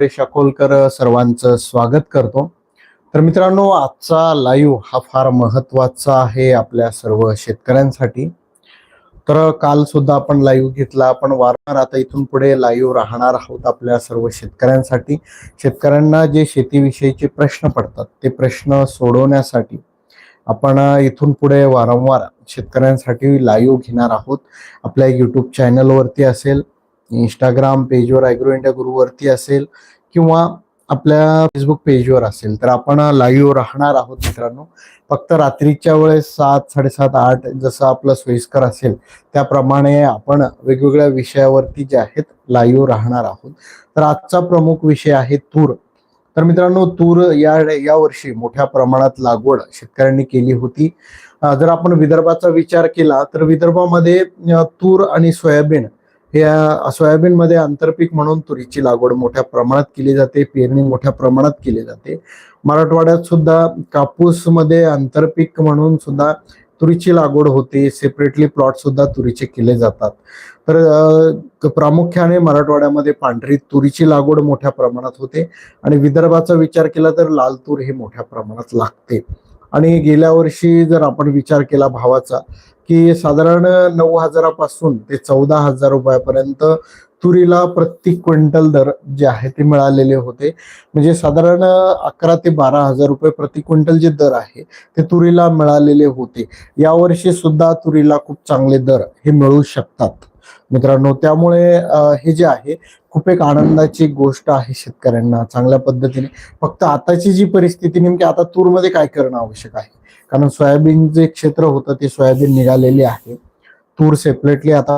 सुरेश अकोलकर सर्वांचं स्वागत करतो. तर मित्रांनो आजचा लाईव्ह हा फार महत्त्वाचा आहे आपल्या सर्व शेतकऱ्यांसाठी. तर काल सुद्धा आपण लाईव्ह घेतला आपण वारंवार आता इथून पुढे लाईव्ह राहणार आहोत आपल्या सर्व शेतकऱ्यांसाठी. शेतकऱ्यांना जे शेतीविषयीचे प्रश्न पडतात ते प्रश्न सोडवण्यासाठी आपण इथून पुढे वारंवार शेतकऱ्यांसाठी लाईव्ह घेणार आहोत. आपल्या युट्यूब चॅनलवरती असेल इंस्टाग्राम पेजवर ॲग्रो इंडिया गुरुवरती असेल किंवा आपल्या फेसबुक पेजवर असेल. तर आपण लाईव्ह राहणार आहोत मित्रांनो. फक्त रात्रीच्या वेळेस सात साडेसात आठ जसं आपलं सोयीस्कर असेल त्याप्रमाणे आपण वेगवेगळ्या विषयावरती जे आहेत लाईव्ह राहणार आहोत. तर आजचा प्रमुख विषय आहे तूर. तर मित्रांनो तूर या या वर्षी मोठ्या प्रमाणात लागवड शेतकऱ्यांनी केली होती. जर आपण विदर्भाचा विचार केला तर विदर्भामध्ये तूर आणि सोयाबीन या सोयाबीनमध्ये आंतरपीक म्हणून तुरीची लागवड मोठ्या प्रमाणात केली जाते पेरणी मोठ्या प्रमाणात केली जाते. मराठवाड्यात सुद्धा कापूसमध्ये आंतरपीक म्हणून सुद्धा तुरीची लागवड होते सेपरेटली प्लॉट सुद्धा तुरीचे केले जातात. तर प्रामुख्याने मराठवाड्यामध्ये पांढरी तुरीची लागवड मोठ्या प्रमाणात होते आणि विदर्भाचा विचार केला तर लाल तूर हे मोठ्या प्रमाणात लागते. आणि गेल्या वर्षी जर आपण विचार केला भावाचा की साधारण नऊ हजारापासून ते चौदा हजार रुपयापर्यंत तुरीला प्रति क्विंटल दर जे आहे ते मिळालेले होते. म्हणजे साधारण अकरा ते बारा हजार रुपये प्रति क्विंटल जे दर आहे ते तुरीला मिळालेले होते. यावर्षी सुद्धा तुरीला खूप चांगले दर हे मिळू शकतात. मित्रांनो त्यामुळे हे जे आहे खूप एक आनंदाची गोष्ट आहे शेतकऱ्यांना चांगल्या पद्धतीने. फक्त आताची जी परिस्थिती नेमकी आता तूरमध्ये काय करणं आवश्यक आहे? कारण सोयाबीन जे क्षेत्र होतं ते सोयाबीन निघालेले आहे. तूर सेपरेटली आता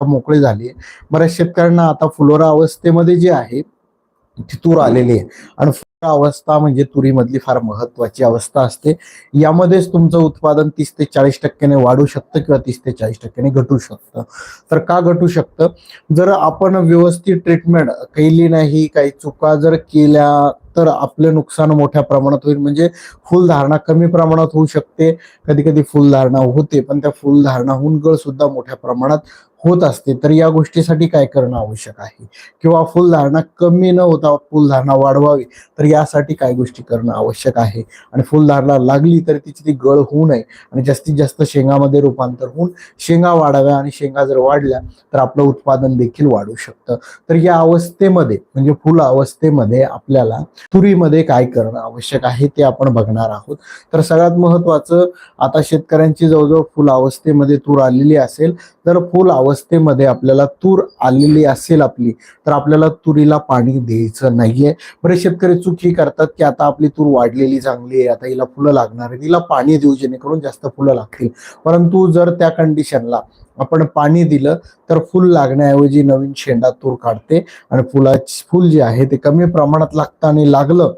मोकळी झाली आहे. बऱ्याच शेतकऱ्यांना आता फुलोरा अवस्थेमध्ये जे आहे ती तूर आलेली आहे. आणि अवस्था म्हणजे तुरीमधली फार महत्वाची अवस्था असते. यामध्येच तुमचं उत्पादन तीस ते चाळीस टक्क्याने वाढू शकतं किंवा तीस ते चाळीस टक्क्याने घटू शकतं. तर का घटू शकतं? जर आपण व्यवस्थित ट्रीटमेंट केली नाही काही चुका जर केल्या तर आपलं नुकसान मोठ्या प्रमाणात होईल. म्हणजे फुलधारणा कमी प्रमाणात होऊ शकते. कधी कधी फुलधारणा होते पण त्या फुलधारणाहून गळ सुद्धा मोठ्या प्रमाणात होत असते तर या गोष्टीसाठी काय करणं आवश्यक आहे? किंवा फुलधारणा कमी न होता फुलधारणा वाढवावी तर यासाठी काय गोष्टी करणं आवश्यक आहे? आणि फुलधारणा लागली तर तिची ती गळ होऊ नये आणि जास्तीत जास्त शेंगामध्ये रूपांतर होऊन शेंगा वाढाव्या आणि शेंगा जर वाढल्या तर आपलं उत्पादन देखील वाढू शकतं. तर या अवस्थेमध्ये म्हणजे फुल अवस्थेमध्ये आपल्याला तुरीमध्ये काय करणं आवश्यक आहे ते आपण बघणार आहोत. तर सगळ्यात महत्वाचं आता शेतकऱ्यांची जवळजवळ फुल अवस्थेमध्ये तूर आलेली असेल तर फुल अवस्थेमध्ये आपल्याला तूर आलेली असेल आपली तर आपल्याला तुरीला पाणी द्यायचं नाहीये. बरेच शेतकरी चूक ही करतात की आता आपली तूर वाढलेली चांगली आहे आता हिला फुलं लागणार आहे तिला पाणी देऊ जेणेकरून जास्त फुलं लागतील. परंतु जर त्या कंडिशनला आपण पाणी दिलं तर फुल लागण्याऐवजी नवीन शेंडा तूर काढते आणि फुला फुल जे आहे ते कमी प्रमाणात लागतं आणि लागलं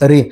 तरी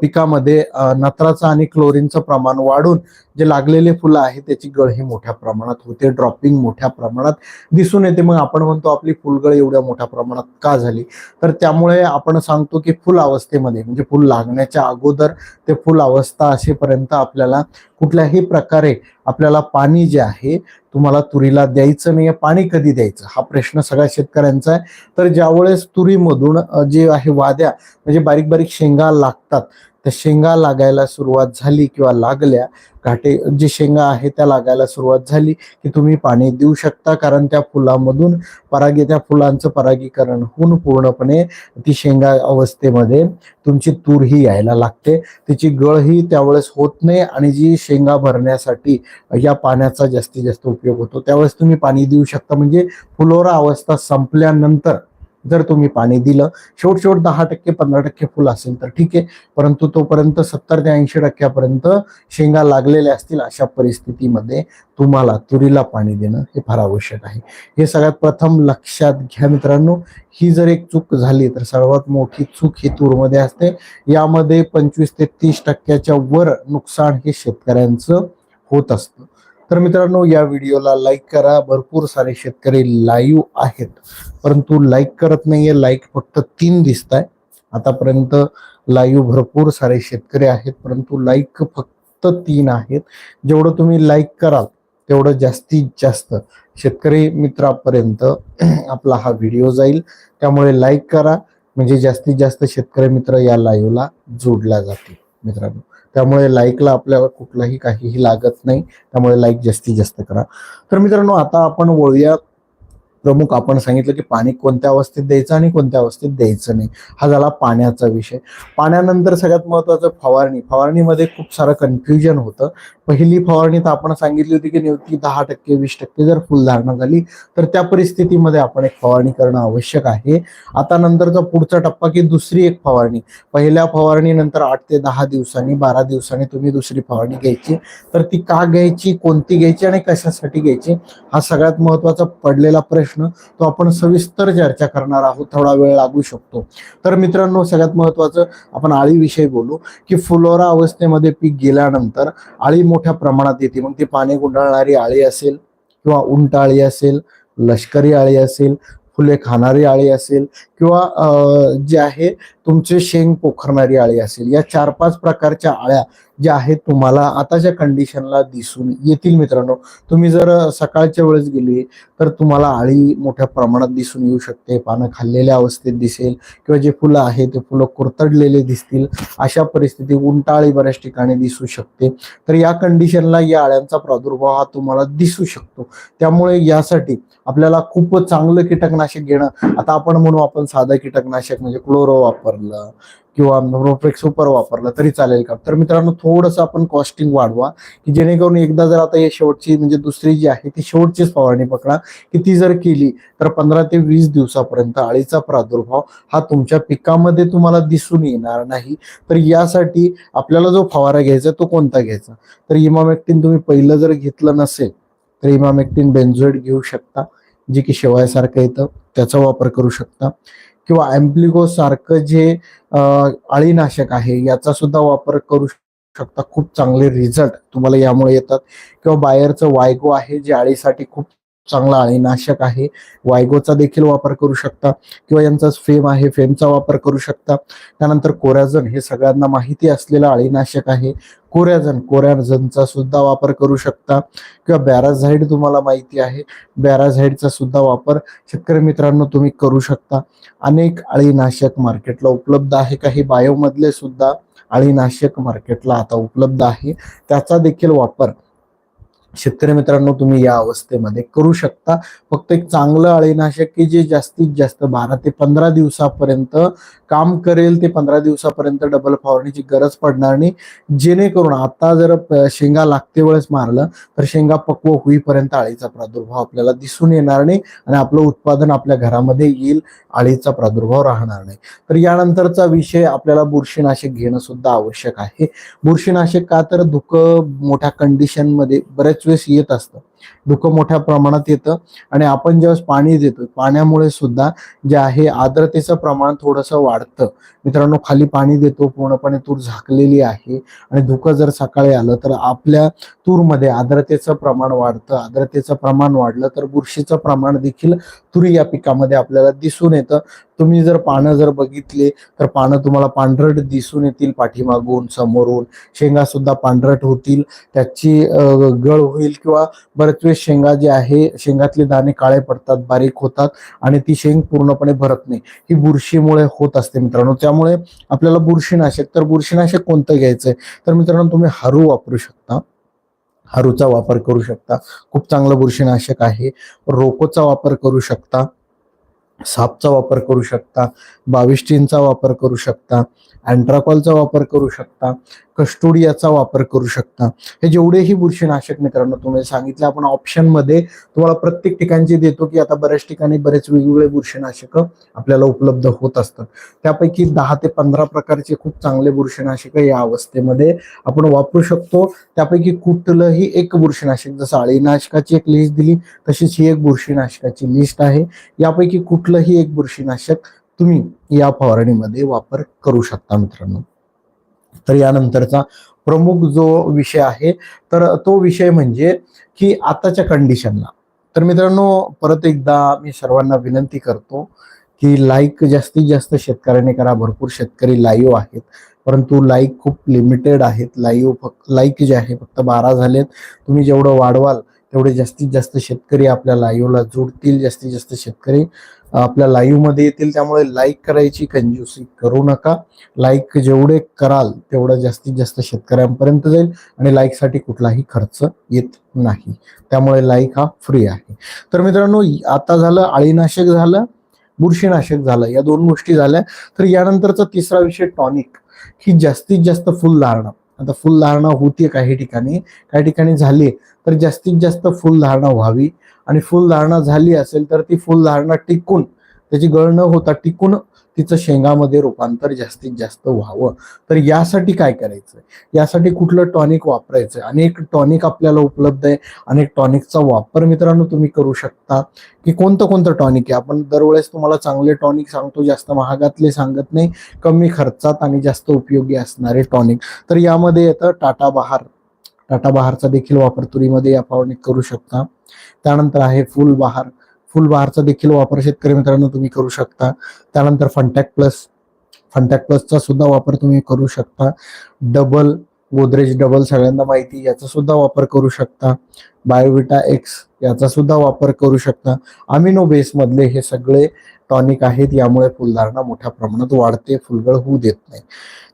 पिकामध्ये नत्राचं आणि क्लोरीनचं प्रमाण वाढून जे लागलेले फुलं आहे त्याची गळ ही मोठ्या प्रमाणात होते. ड्रॉपिंग मोठ्या प्रमाणात दिसून येते. मग आपण म्हणतो आपली फुलगळ एवढ्या मोठ्या प्रमाणात का झाली? तर त्यामुळे आपण सांगतो की फुल अवस्थेमध्ये म्हणजे फुल लागण्याच्या अगोदर ते फुल अवस्था असेपर्यंत आपल्याला कुठल्याही प्रकारे आपल्याला पाणी जे आहे तुम्हाला तुरीला द्यायचं नाही पाणी कधी द्यायचं? हा प्रश्न सगळ्या शेतकऱ्यांचा आहे. तर ज्यावेळेस तुरीमधून जे आहे वाद्या म्हणजे बारीक बारीक शेंगा लागतात त्या शेंगा लागायला सुरुवात झाली किंवा लागल्या घाटे जे शेंगा आहे त्या लागायला सुरुवात झाली की तुम्ही पाणी देऊ शकता कारण त्या फुलामधून परागी त्या फुलांचं परागीकरण होऊन पूर्णपणे ती शेंगा अवस्थेमध्ये तुमची तूर ही यायला लागते. तिची गळ ही त्यावेळेस होत नाही आणि जी शेंगा भरण्यासाठी या पाण्याचा जास्तीत जास्त उपयोग होतो त्यावेळेस तुम्ही पाणी देऊ शकता. म्हणजे फुलोरा अवस्था संपल्यानंतर जर तुम्ही पाणी दिलं शेवट शेवट दहा टक्के पंधरा टक्के फुल असेल तर ठीक आहे. परंतु तोपर्यंत सत्तर ते ऐंशी टक्क्यापर्यंत शेंगा लागलेल्या असतील अशा परिस्थितीमध्ये तुम्हाला तुरीला पाणी देणं हे फार आवश्यक आहे. हे सगळ्यात प्रथम लक्षात घ्या मित्रांनो. ही जर एक चूक झाली तर सर्वात मोठी चूक ही तूरमध्ये असते. यामध्ये पंचवीस ते तीस टक्क्याच्या वर नुकसान हे शेतकऱ्यांचं होत असतं. तर मित्रांनो या व्हिडिओला लाईक करा. भरपूर सारे शेतकरी लाईव्ह आहेत. परंतु लाईक करत नाहीये. लाईक फक्त तीन दिसत आहे आतापर्यंत लाईव्ह भरपूर सारे शेतकरी आहेत. परंतु लाईक फक्त तीन आहेत. जेवढं तुम्ही लाईक कराल तेवढं जास्तीत जास्त शेतकरी मित्रापर्यंत आपला हा व्हिडिओ जाईल. त्यामुळे लाईक करा. म्हणजे जास्तीत जास्त शेतकरी मित्र या लाईव्हला जोडल्या जातील मित्रांनो. त्यामुळे लाईकला आपल्याला कुठलाही काहीही लागत नाही. त्यामुळे लाईक जास्तीत जास्त करा. तर मित्रांनो आता आपण वळूया प्रमुख आपण सांगितलं की पाणी कोणत्या अवस्थेत द्यायचं आणि कोणत्या अवस्थेत द्यायचं नाही. हा झाला पाण्याचा विषय. पाण्यानंतर सगळ्यात महत्वाचं फवारणी. फवारणीमध्ये खूप सारं कन्फ्युजन होतं. पहिली फवारणी तर आपण सांगितली होती की नेमकी दहा टक्के वीस टक्के जर फुलधारणा झाली तर त्या परिस्थितीमध्ये आपण एक फवारणी करणं आवश्यक आहे. आता नंतरचा पुढचा टप्पा की दुसरी एक फवारणी. पहिल्या फवारणीनंतर आठ ते दहा दिवसांनी बारा दिवसांनी तुम्ही दुसरी फवारणी घ्यायची. तर ती का घ्यायची कोणती घ्यायची आणि कशासाठी घ्यायची हा सगळ्यात महत्त्वाचा पडलेला प्रश्न तो आपण सविस्तर चर्चा करणार आहोत. थोडा वेळ लागू शकतो. तर मित्रांनो सगळ्यात महत्वाचं आपण आळीविषयी बोलू की फुलोरा अवस्थेमध्ये पीक गेल्यानंतर आळी मोठ्या प्रमाणात येते. मग ती पाणी गुंडाळणारी आळी असेल किंवा उंट आळी असेल लष्करी आळी असेल फुले खाणारी आळी असेल किंवा जे आहे तुमचे शेंग पोखरणारी आळी असेल. या चार पाच प्रकारच्या आळ्या जे आहेत तुम्हाला आताच्या कंडिशनला दिसून येतील मित्रांनो. तुम्ही जर सकाळच्या वेळेस गेली तर तुम्हाला आळी मोठ्या प्रमाणात दिसून येऊ शकते पानं खाल्लेल्या अवस्थेत दिसेल किंवा जे फुलं आहे ते फुलं कुरतडलेले दिसतील अशा परिस्थिती उंटाळी बऱ्याच ठिकाणी दिसू शकते. तर या कंडिशनला या आळ्यांचा प्रादुर्भाव हा तुम्हाला दिसू शकतो. त्यामुळे यासाठी आपल्याला खूप चांगलं कीटकनाशक घेणं. आता आपण म्हणू आपण साधं कीटकनाशक म्हणजे क्लोरो वापरलं किंवा प्रोफेक्स सुपर वापरलं तरी चालेल का? तर मित्रांनो थोडंसं आपण कॉस्टिंग वाढवा की जेणेकरून एकदा जर आता या शेवटची म्हणजे दुसरी जी आहे ती शेवटचीच फवारणी पकडा. की ती जर केली तर पंधरा ते वीस दिवसापर्यंत अळीचा प्रादुर्भाव हा तुमच्या पिकामध्ये तुम्हाला दिसून येणार नाही. तर यासाठी आपल्याला जो फवारा घ्यायचा तो कोणता घ्यायचा? तर इमामेक्टिन तुम्ही पहिलं जर घेतलं नसेल तर इमामेक्टिन बेन्झोइड घेऊ शकता जे की शेवायसारखं येतं त्याचा वापर करू शकता. किंवा अँप्लिगो सारखं जे अळीनाशक आहे याचा सुद्धा वापर करू शकता. खूप चांगले रिझल्ट तुम्हाला यामुळे येतात. किंवा बाहेरचं वायगो आहे जे अळीसाठी खूप चांगला अळीनाशक आहे. वायगोचा देखील वापर करू शकता किंवा यांचा फेम आहे फेमचा वापर करू शकता. त्यानंतर कोरॅझन हे सगळ्यांना माहिती असलेलं अळीनाशक आहे. कोरॅझन कोरॅझनचा सुद्धा वापर करू शकता. किंवा बॅराझाईड तुम्हाला माहिती आहे. बॅराझाईडचा सुद्धा वापर शेतकरी मित्रांनो तुम्ही करू शकता. अनेक अळीनाशक मार्केटला उपलब्ध आहे. काही बायोमधले सुद्धा अळीनाशक मार्केटला आता उपलब्ध आहे. त्याचा देखील वापर शेतकरी मित्रांनो तुम्ही या अवस्थेमध्ये करू शकता. फक्त एक चांगलं अळीनाशक की जे जास्तीत जास्त बारा ते पंधरा दिवसापर्यंत काम करेल ते पंधरा दिवसापर्यंत डबल फवारणीची गरज पडणार नाही. जेणेकरून आता जर शेंगा लागते वेळेस मारलं तर शेंगा पक्व होईपर्यंत अळीचा प्रादुर्भाव आपल्याला दिसून येणार नाही आणि आपलं उत्पादन आपल्या घरामध्ये येईल अळीचा प्रादुर्भाव राहणार नाही. तर यानंतरचा विषय आपल्याला बुरशीनाशक घेणं सुद्धा आवश्यक आहे. बुरशीनाशक का तर धुकं मोठ्या कंडिशनमध्ये बरेच वेळेस येत असतं धुकं मोठ्या प्रमाणात येतं आणि आपण ज्यावेळेस पाणी देतो पाण्यामुळे सुद्धा जे आहे आर्द्रतेचं प्रमाण थोडंसं वाढतं. मित्रांनो खाली पाणी देतो पूर्णपणे तूर झाकलेली आहे आणि धुकं जर सकाळी आलं तर आपल्या तूरमध्ये आर्द्रतेचं प्रमाण वाढतं. आर्द्रतेचं प्रमाण वाढलं तर बुरशीचं प्रमाण देखील तुरी या पिकामध्ये आपल्याला दिसून येतं. तुम्ही जर पानं जर बघितले तर पानं तुम्हाला पांढरट दिसून येतील पाठीमागून समोरून. शेंगा सुद्धा पांढरट होतील. त्याची गळ होईल किंवा बरेच वेळ शेंगा जे आहे शेंगातले दाणे काळे पडतात बारीक होतात आणि ती शेंग पूर्णपणे भरत नाही. ही बुरशीमुळे होत असते मित्रांनो. त्यामुळे आपल्याला बुरशीनाशक तर बुरशीनाशक कोणतं घ्यायचंय? तर मित्रांनो तुम्ही हरू वापरू शकता. हारूचा वापर करू शकता. खूप चांगलं बुरशीनाशक आहे. रोकोचा वापर करू शकता. सापचा वापर करू शकता. बाविस्टीनचा वापर करू शकता. अँट्राकॉलचा वापर करू शकता. कस्टोडियाचा वापर करू शकता. हे जेवढेही बुरशीनाशक मित्रांनो तुम्ही सांगितलं आपण ऑप्शनमध्ये तुम्हाला प्रत्येक ठिकाणचे देतो की आता बऱ्याच ठिकाणी बरेच वेगवेगळे बुरशीनाशक आपल्याला उपलब्ध होत असतात. त्यापैकी दहा ते पंधरा प्रकारचे खूप चांगले बुरशीनाशक या अवस्थेमध्ये आपण वापरू शकतो. त्यापैकी कुठलंही एक बुरशीनाशक जसं अळीनाशकाची एक लिस्ट दिली तशीच ही एक बुरशीनाशकाची लिस्ट आहे. यापैकी कुठलंही एक बुरशीनाशक तुम्ही या फवारणीमध्ये वापर करू शकता मित्रांनो. तर यानंतरचा प्रमुख जो विषय आहे तर तो विषय म्हणजे की आताच्या कंडिशनला तर मित्रांनो परत एकदा मी सर्वांना विनंती करतो की लाईक जास्तीत जास्त शेतकऱ्यांनी करा. भरपूर शेतकरी लाईव्ह आहेत. परंतु लाईक खूप लिमिटेड आहेत. लाईव्ह फक्त लाईक जे आहे फक्त बारा झालेत. तुम्ही जेवढं वाढवाल तेवढे जास्तीत जास्त शेतकरी आपल्या लाईव्हला जोडतील जास्तीत जास्त शेतकरी आपल्या लाईव्हमध्ये येतील. त्यामुळे लाईक करायची कंजूसी करू नका. लाईक जेवढे कराल तेवढं जास्तीत जास्त शेतकऱ्यांपर्यंत जाईल आणि लाईकसाठी कुठलाही खर्च येत नाही. त्यामुळे लाईक हा फ्री आहे. तर मित्रांनो आता झालं आळीनाशक झालं बुरशीनाशक झालं या दोन गोष्टी झाल्या. तर यानंतरचा तिसरा विषय टॉनिक. ही जास्तीत जास्त फुलधारणा. आता फुलधारणा होतीये काही ठिकाणी. काही ठिकाणी झाली तर जास्तीत जास्त फुलधारणा व्हावी. आणि फुलधारणा झाली असेल तर ती फुलधारणा टिकून त्याची गळ न होता टिकून तिचं शेंगामध्ये रूपांतर जास्तीत जास्त व्हावं. तर यासाठी काय करायचं यासाठी कुठलं टॉनिक वापरायचं अनेक टॉनिक आपल्याला उपलब्ध आहे. अनेक टॉनिकचा वापर मित्रांनो तुम्ही करू शकता. की कोणतं कोणतं टॉनिक आहे? आपण दरवेळेस तुम्हाला चांगले टॉनिक सांगतो जास्त महागातले सांगत नाही. कमी खर्चात आणि जास्त उपयोगी असणारे टॉनिक. तर यामध्ये येतं टाटा बहार. टाटा बहारचा देखील वापर तुरीमध्ये या फवारणीत करू शकता. त्यानंतर आहे फुल बहार. फुलबहारचा देखील वापर शेतकरी मित्रांनो तुम्ही करू शकता. त्यानंतर फंटॅक प्लस फंटॅक प्लसचा सुद्धा वापर तुम्ही करू शकता. डबल गोदरेज डबल सगळ्यांना माहिती याचा सुद्धा वापर करू शकता. बायोविटा एक्स याचा सुद्धा वापर करू शकता. अमिनो बेस मधले हे सगळे टॉनिक आहेत यामुळे फुलधारणा मोठ्या प्रमाणात वाढते फुलगळ होऊ देत नाही.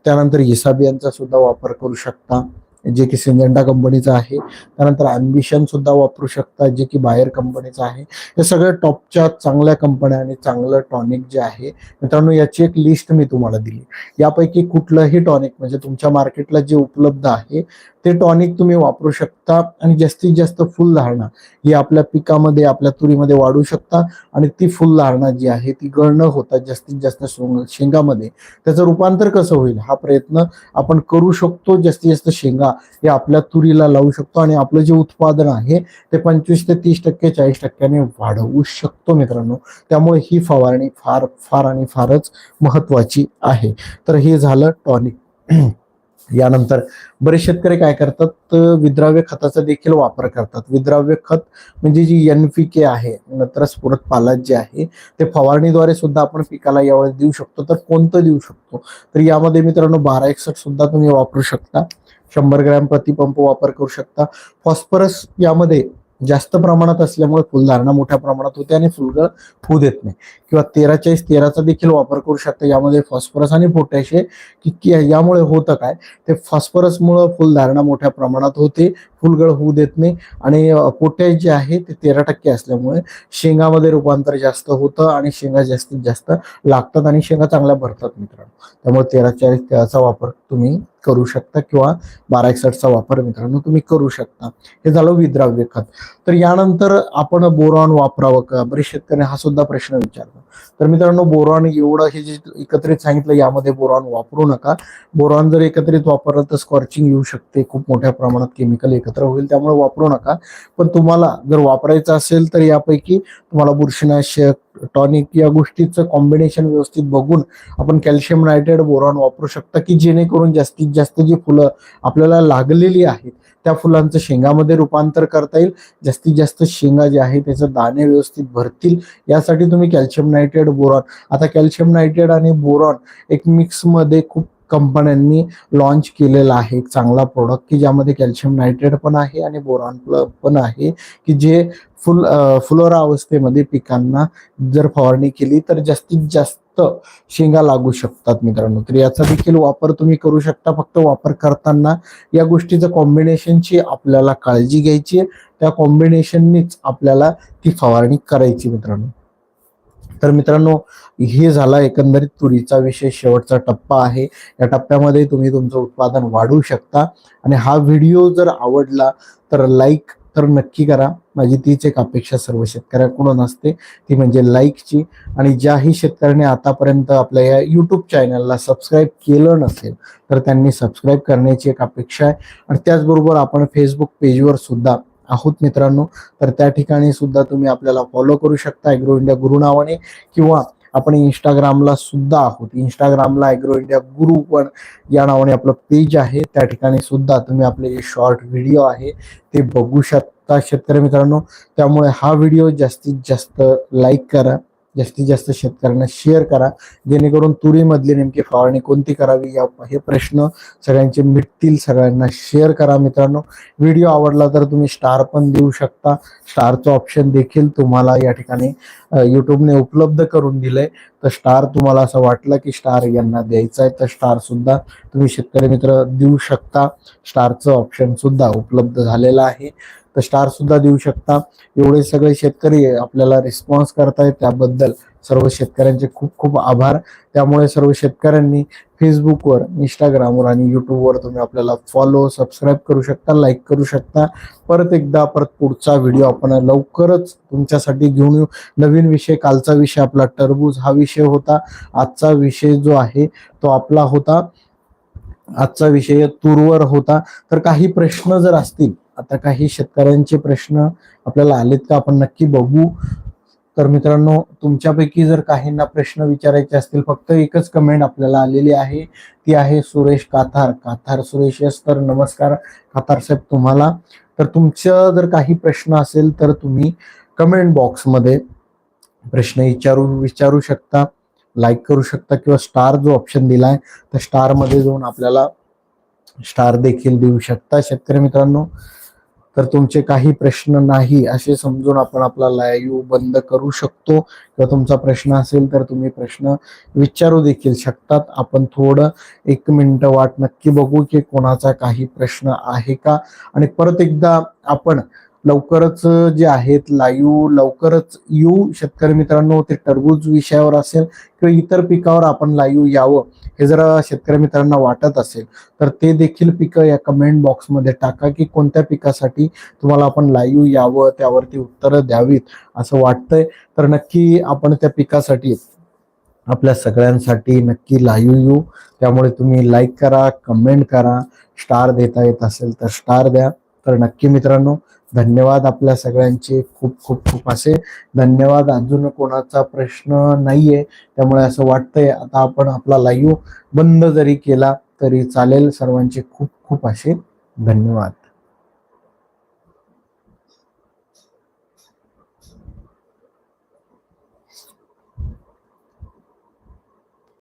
त्यानंतर इसाबियांचा सुद्धा वापर करू शकता. जे की सिंजेंडा कंपनीचा आहे. त्यानंतर अम्बिशन सुद्धा वापरू शकता जे की बाहेर कंपनीचं आहे. हे सगळ्या टॉपच्या चांगल्या कंपन्या आणि चांगलं टॉनिक जे आहे मित्रांनो याची एक लिस्ट मी तुम्हाला दिली. यापैकी कुठलंही टॉनिक म्हणजे तुमच्या मार्केटला जे उपलब्ध आहे ते टॉनिक तुम्ही वापरू शकता आणि जास्तीत जास्त फुलधारणा ही आपल्या पिकामध्ये आपल्या तुरीमध्ये वाढू शकता आणि ती फुलधारणा जी आहे ती गळणं होतात होता जास्तीत जास्त शेंगामध्ये. त्याचं रूपांतर कसं होईल? हा प्रयत्न आपण करू शकतो जास्तीत जास्त शेंगा हे आपल्या तुरीला लावू शकतो आणि आपलं जे उत्पादन आहे ते पंचवीस ते तीस टक्के चाळीस टक्क्याने वाढवू शकतो मित्रांनो. त्यामुळे ही फवारणी फार फार आणि फारच महत्वाची आहे. तर हे झालं टॉनिक. यानंतर बरेच शेतकरी काय करतात? विद्राव्य खताचा देखील वापर करतात. विद्राव्य खत म्हणजे जी एन पी के आहे नंतर स्फुरत पालात जे आहे ते फवारणीद्वारे सुद्धा आपण पिकाला यावेळेस देऊ शकतो. तर कोणतं देऊ शकतो? तर यामध्ये मित्रांनो बारा एकसठ सुद्धा तुम्ही वापरू शकता. शंभर ग्रॅम प्रतिपंप वापर करू शकता. फॉस्फरस यामध्ये जास्त प्रमाणात असल्यामुळे फुलधारणा मोठ्या प्रमाणात होते आणि फुलगळ होऊ देत नाही. किंवा तेरा चाळीस तेराचा देखील वापर करू शकता. यामध्ये फॉस्फरस आणि पोटॅश की यामुळे होतं काय? ते फॉस्फरसमुळं फुलधारणा मोठ्या प्रमाणात होते फुलगळ होऊ देत नाही आणि पोटॅश जे आहे ते तेरा टक्के असल्यामुळे शेंगामध्ये रूपांतर जास्त होतं आणि शेंगा जास्तीत जास्त लागतात आणि शेंगा चांगल्या भरतात मित्रांनो. त्यामुळे तेरा चाळीस तेराचा वापर तुम्ही करू शकता किंवा बारा एकसठचा वापर मित्रांनो तुम्ही करू शकता. हे झालं विद्राव्य खत. तर यानंतर आपण बोरॉन वापरावं का? बरेच शेतकरी हा सुद्धा प्रश्न विचारतो. तर मित्रांनो बोरॉन एवढं हे जे एकत्रित सांगितलं यामध्ये बोरॉन वापरू नका. बोरॉन जर एकत्रित वापरलं तर स्कॉर्चिंग येऊ शकते. खूप मोठ्या प्रमाणात केमिकल एकत्र होईल त्यामुळे वापरू नका. पण तुम्हाला जर वापरायचं असेल तर यापैकी तुम्हाला बुरशीनाशक टॉनिक या गोष्टीचं कॉम्बिनेशन व्यवस्थित बघून आपण कॅल्शियम नायट्रेट बोरॉन वापरू शकता की जेणेकरून जास्तीत जास्त जी फुलं आपल्याला लागलेली आहेत त्या फुलांचं शेंगामध्ये रूपांतर करता येईल. जास्तीत जास्त शेंगा जे आहे त्याचं दाणे व्यवस्थित भरतील. यासाठी तुम्ही कॅल्शियम नायट्रेट बोरॉन आता कॅल्शियम नायट्रेट आणि बोरॉन एक मिक्समध्ये खूप कंपन्यांनी लॉन्च केलेला आहे एक चांगला प्रोडक्ट की ज्यामध्ये कॅल्शियम नायट्रेट पण आहे आणि बोरॉन पण आहे की जे फुल फुलोरा अवस्थेमध्ये पिकांना जर फवारणी केली तर जास्तीत जास्त शेंगा लागू शकतात मित्रांनो. तर याचा देखील वापर तुम्ही करू शकता फक्त वापर करताना या गोष्टीचं कॉम्बिनेशनची आपल्याला काळजी घ्यायची त्या कॉम्बिनेशननीच आपल्याला ती फवारणी करायची मित्रांनो. तर मित्रांनो हे झाला एकंदरीत तुरीचा विषय. शेवटचा टप्पा आहे. या टप्प्यामध्ये तुम्ही तुमचं उत्पादन वाढवू शकता. आणि हा व्हिडिओ जर आवडला तर लाईक तर नक्की करा. माझी तीच एक अपेक्षा सर्व शेतकऱ्याकडून असते. ती म्हणजे लाईकची. आणि ज्याही शेतकऱ्याने आतापर्यंत आपल्या या युट्यूब चॅनलला सबस्क्राईब केलं नसेल तर त्यांनी सबस्क्राईब करण्याची एक अपेक्षा आहे. आणि त्याचबरोबर आपण फेसबुक पेजवर सुद्धा आहोत मित्रांनो तर त्या ठिकाणी सुद्धा तुम्ही आपल्याला फॉलो करू शकता ॲग्रो इंडिया गुरु नावाने किंवा आपण इंस्टाग्रामला सुद्धा आहोत. इंस्टाग्रामला ॲग्रो इंडिया गुरु पण या नावाने आपलं पेज आहे. त्या ठिकाणी सुद्धा तुम्ही आपले जे शॉर्ट व्हिडिओ आहे ते बघू शकता शेतकरी मित्रांनो. त्यामुळे हा व्हिडिओ जास्तीत जास्त लाईक करा. जास्तीत जास्त शेतकऱ्यांना शेअर करा. जेणेकरून तुरीमधली नेमकी फवारणी कोणती करावी या हे प्रश्न सगळ्यांचे मिटतील सगळ्यांना शेअर करा मित्रांनो. व्हिडिओ आवडला तर तुम्ही स्टार पण देऊ शकता. स्टारचं ऑप्शन देखील तुम्हाला या ठिकाणी अ, युट्यूबने उपलब्ध करून दिलंय. तर स्टार तुम्हाला असं वाटलं की स्टार यांना द्यायचा आहे तर स्टार सुद्धा तुम्ही शेतकरी मित्र देऊ शकता. स्टारचं ऑप्शन सुद्धा उपलब्ध झालेलं आहे. तर स्टार सुद्धा देऊ शकता. एवढे सगळे शेतकरी आपल्याला रिस्पॉन्स करतायत त्याबद्दल. सर्व शेतकऱ्यांचे खूप खूप आभार. त्यामुळे सर्व शेतकऱ्यांनी फेसबुकवर इंस्टाग्रामवर आणि युट्यूबवर तुम्ही आपल्याला फॉलो सबस्क्राईब करू शकता लाईक करू शकता. परत एकदा परत पुढचा व्हिडिओ आपण लवकरच तुमच्यासाठी घेऊन येऊ. नवीन विषय कालचा विषय आपला टरबूज हा विषय होता. आजचा विषय जो आहे तो आपला होता. आजचा विषय तूरवर होता. तर काही प्रश्न जर असतील आता काही शेतकऱ्यांचे प्रश्न आपल्याला आलेत का आपण नक्की बघू. तर मित्रांनो तुमच्यापैकी जर काहींना प्रश्न विचारायचे असतील फक्त एकच कमेंट आपल्याला आलेली आहे. ती आहे सुरेश काथार. काथार सुरेश यस तर नमस्कार काथार साहेब तुम्हाला. तर तुमचं जर काही प्रश्न असेल तर तुम्ही कमेंट बॉक्समध्ये प्रश्न विचारू विचारू शकता लाईक करू शकता किंवा स्टार जो ऑप्शन दिलाय त्या स्टारमध्ये जाऊन आपल्याला स्टार देखील देऊ शकता. शेतकरी मित्रांनो तर तुमचे काही प्रश्न नाही असे समजून आपण आपला लाईव्ह बंद करू शकतो. किंवा तुमचा प्रश्न असेल तर तुम्ही प्रश्न विचारू देखील शकतात. आपण थोडं एक मिनिट वाट नक्की बघू की कोणाचा काही प्रश्न आहे का. आणि परत एकदा आपण लवकरच जे आहेत लाईव्ह लवकरच येऊ शेतकरी मित्रांनो ते टरबूज विषयावर असेल किंवा इतर पिकावर आपण लाईव्ह यावं हे जर शेतकरी मित्रांना वाटत असेल तर ते देखील पिकं या कमेंट बॉक्समध्ये टाका की कोणत्या पिकासाठी तुम्हाला आपण लाईव्ह यावं त्यावरती उत्तरं द्यावीत असं वाटतंय. तर नक्की आपण त्या पिकासाठी आपल्या सगळ्यांसाठी नक्की लाईव्ह येऊ. त्यामुळे तुम्ही लाईक करा कमेंट करा. स्टार देता येत असेल तर स्टार द्या. तर नक्की मित्रांनो धन्यवाद आपल्या सगळ्यांचे. खूप खूप खूप असे धन्यवाद. अजून कोणाचा प्रश्न नाहीये त्यामुळे असं वाटतंय आता आपण आपला लाईव्ह बंद जरी केला तरी चालेल. सर्वांचे खूप खूप असे धन्यवाद.